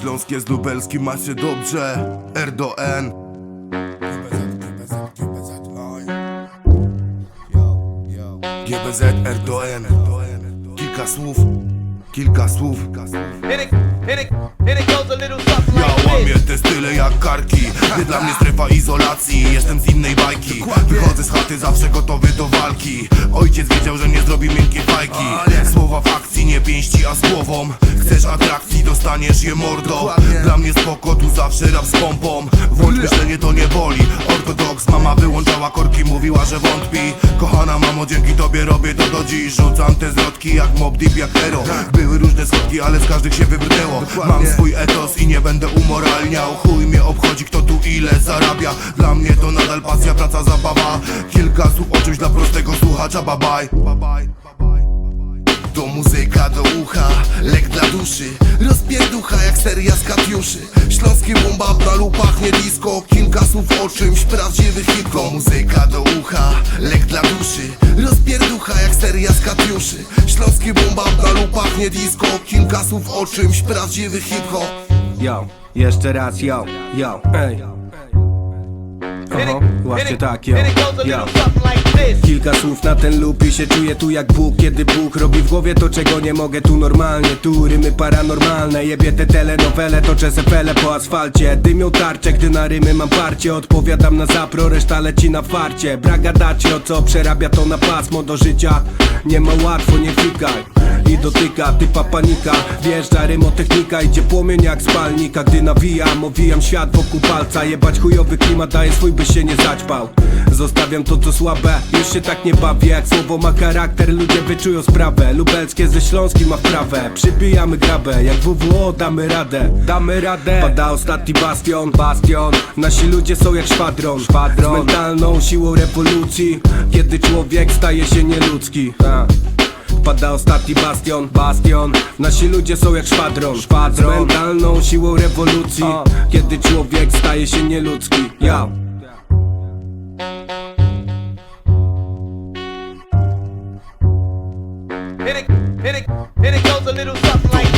Śląskie z lubelskim macie dobrze. R do N. GBZ R do N. Kilka słów Kilka słów. Ja łamię te style jak karki. Nie dla mnie strefa izolacji. Jestem z innej bajki. Wychodzę z chaty zawsze gotowy do walki. Ojciec wiedział, że nie zrobi miękkiej fajki pięści, a z głową. Chcesz atrakcji, dostaniesz je mordo. Dla mnie spoko, tu zawsze rap z pompą. Włącz myślenie, to nie boli. Ortodoks, mama wyłączała korki Mówiła, że wątpi. Kochana mamo, dzięki tobie robię to do dziś. Rzucam te zwrotki jak Mob Deep, jak Hero Były różne schodki, ale z każdych się wybrnęło. Mam swój etos i nie będę umoralniał. Chuj mnie obchodzi, kto tu ile zarabia. Dla mnie to nadal pasja, praca, zabawa. Kilka słów o czymś dla prostego słuchacza, bye, bye, bye. To muzyka do ucha, lek dla duszy. Rozpierducha jak seria z Katiuszy Śląskie bomba w balu pachnie disco. Kilka słów o czymś, prawdziwy hip To muzyka do ucha, lek dla duszy. Rozpierducha jak seria z Katiuszy Śląskie bomba w balu pachnie disco. Kilka słów o czymś, prawdziwy hip hop Yo, jeszcze raz, yo, yo, ej. Oho, właśnie tak, yo, yo. Kilka słów na ten loop i się czuję tu jak Bóg. Kiedy Bóg robi w głowie to czego nie mogę tu normalnie. Tu rymy paranormalne, jebie te telenowele Toczę sepele po asfalcie. Dymią tarcze, gdy na rymy mam parcie. Odpowiadam na zapro, reszta leci na farcie. Braga dacio, co przerabia to na pasmo do życia. Nie ma łatwo, nie fikaj i dotyka typa panika. Wjeżdża rymotechnika, idzie płomień jak spalnika. Gdy nawijam, owijam świat wokół palca. Jebać chujowy klimat, daje swój by się nie zaćpał. Zostawiam to co słabe, już się tak nie bawię Jak słowo ma charakter, ludzie wyczują sprawę. Lubelskie ze Śląskim ma wprawę. Przybijamy grabę, jak WWO damy radę. Damy radę. Pada ostatni bastion, bastion. Nasi ludzie są jak szwadron, szwadron. Z mentalną siłą rewolucji Kiedy człowiek staje się nieludzki. Ta. Pada ostatni bastion, bastion. Nasi ludzie są jak szwadron, szwadron. Z mentalną siłą rewolucji Kiedy człowiek staje się nieludzki. Ja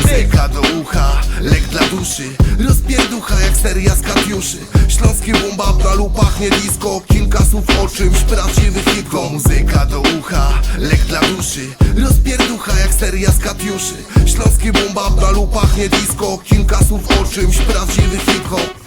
Muzyka do ucha, lek dla duszy. Rozpierducha jak seria z Katiuszy. Śląskie bomba w balu pachnie disco. Kilka słów o czymś, prawdziwy hip hop Muzyka do ucha, lek dla duszy. Rozpierducha jak seria z Katiuszy. Śląskie bomba w balu pachnie disco. Kilka słów o czymś, prawdziwy hip hop